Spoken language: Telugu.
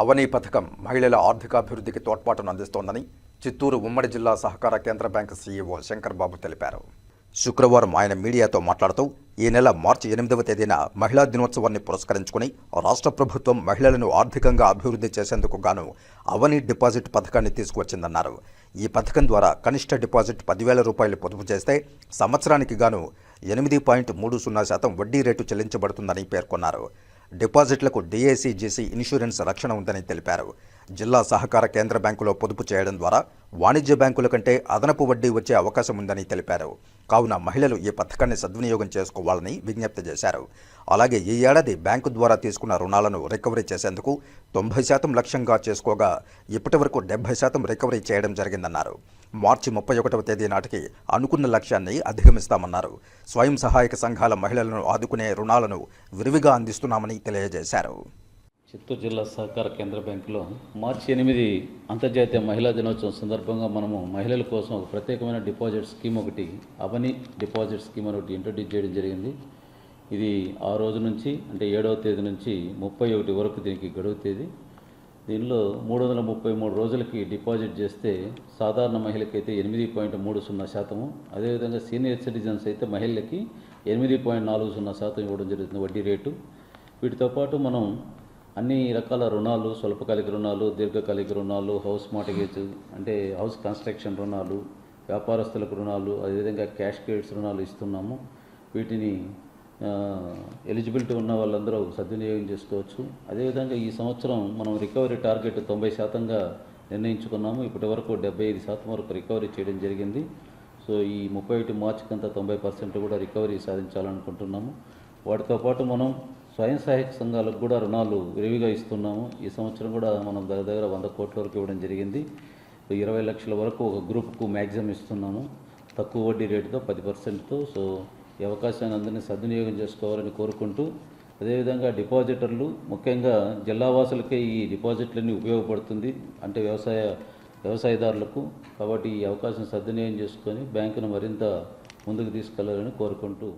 అవనీ పథకం మహిళల ఆర్థికాభివృద్ధికి తోడ్పాటును అందిస్తోందని చిత్తూరు ఉమ్మడి జిల్లా సహకార కేంద్ర బ్యాంకు సీఈఓ శంకర్ బాబు తెలిపారు. శుక్రవారం ఆయన మీడియాతో మాట్లాడుతూ ఈ నెల మార్చి ఎనిమిదవ తేదీన మహిళా దినోత్సవాన్ని పురస్కరించుకుని రాష్ట్ర ప్రభుత్వం మహిళలను ఆర్థికంగా అభివృద్ధి చేసేందుకు గాను అవని డిపాజిట్ పథకాన్ని తీసుకువచ్చిందన్నారు. ఈ పథకం ద్వారా కనిష్ట డిపాజిట్ పదివేల రూపాయలు పొదుపు చేస్తే సంవత్సరానికి గాను ఎనిమిది పాయింట్ మూడు సున్నా శాతం వడ్డీ రేటు చెల్లించబడుతుందని పేర్కొన్నారు. డిపాజిట్లకు డిఏసీ జేసీ ఇన్సూరెన్స్ రక్షణ ఉందని తెలిపారు. జిల్లా సహకార కేంద్ర బ్యాంకులో పొదుపు చేయడం ద్వారా వాణిజ్య బ్యాంకుల కంటే అదనపు వడ్డీ వచ్చే అవకాశం ఉందని తెలిపారు. కావున మహిళలు ఈ పథకాన్ని సద్వినియోగం చేసుకోవాలని విజ్ఞప్తి చేశారు. అలాగే ఈ ఏడాది బ్యాంకు ద్వారా తీసుకున్న రుణాలను రికవరీ చేసేందుకు తొంభై శాతం లక్ష్యంగా చేసుకోగా ఇప్పటి వరకు డెబ్బై శాతం రికవరీ చేయడం జరిగిందన్నారు. మార్చి ముప్పై ఒకటవ తేదీ నాటికి అనుకున్న లక్ష్యాన్ని అధిగమిస్తామన్నారు. స్వయం సహాయక సంఘాల మహిళలను ఆదుకునే రుణాలను విరివిగా అందిస్తున్నామని తెలియజేశారు. చిత్తూరు జిల్లా సహకార కేంద్ర బ్యాంకులో మార్చి ఎనిమిది అంతర్జాతీయ మహిళా దినోత్సవం సందర్భంగా మనము మహిళల కోసం ఒక ప్రత్యేకమైన డిపాజిట్ స్కీమ్ ఒకటి అవని డిపాజిట్ స్కీమ్ అని ఒకటి ఇంట్రొడ్యూస్ చేయడం జరిగింది. ఇది ఆ రోజు నుంచి అంటే ఏడవ తేదీ నుంచి ముప్పై ఒకటి వరకు దీనికి గడువు తేదీ. దీనిలో మూడు వందల ముప్పై మూడు రోజులకి డిపాజిట్ చేస్తే సాధారణ మహిళకైతే ఎనిమిది పాయింట్ మూడు సున్నా శాతము. అదేవిధంగా సీనియర్ సిటిజన్స్ అయితే మహిళలకి ఎనిమిది పాయింట్ నాలుగు సున్నా శాతం ఇవ్వడం జరుగుతుంది వడ్డీ రేటు. వీటితో పాటు మనం అన్ని రకాల రుణాలు స్వల్పకాలిక రుణాలు దీర్ఘకాలిక రుణాలు హౌస్ మార్టిగేజ్ అంటే హౌస్ కన్స్ట్రక్షన్ రుణాలు వ్యాపారస్తులకు రుణాలు అదేవిధంగా క్యాష్ క్రెడిట్స్ రుణాలు ఇస్తున్నాము. వీటిని ఎలిజిబిలిటీ ఉన్న వాళ్ళందరూ సద్వినియోగం చేసుకోవచ్చు. అదేవిధంగా ఈ సంవత్సరం మనం రికవరీ టార్గెట్ తొంభై శాతంగా నిర్ణయించుకున్నాము. ఇప్పటి వరకు డెబ్బై ఐదు శాతం వరకు రికవరీ చేయడం జరిగింది. సో ఈ ముప్పై ఒకటి మార్చికంతా తొంభై పర్సెంట్ కూడా రికవరీ సాధించాలనుకుంటున్నాము. వాటితో పాటు మనం స్వయం సహాయక సంఘాలకు కూడా రుణాలు విరివిగా ఇస్తున్నాము. ఈ సంవత్సరం కూడా మనం దగ్గర దగ్గర వంద కోట్ల వరకు ఇవ్వడం జరిగింది. ఇరవై లక్షల వరకు ఒక గ్రూప్కు మ్యాక్సిమం ఇస్తున్నాము. తక్కువ వడ్డీ రేటుతో పది పర్సెంట్తో. సో ఈ అవకాశాన్ని అందరినీ సద్వినియోగం చేసుకోవాలని కోరుకుంటూ అదేవిధంగా డిపాజిటర్లు ముఖ్యంగా జిల్లావాసులకే ఈ డిపాజిట్లన్నీ ఉపయోగపడుతుంది అంటే వ్యవసాయ వ్యవసాయదారులకు. కాబట్టి ఈ అవకాశం సద్వినియోగం చేసుకొని బ్యాంకును మరింత ముందుకు తీసుకెళ్ళాలని కోరుకుంటూ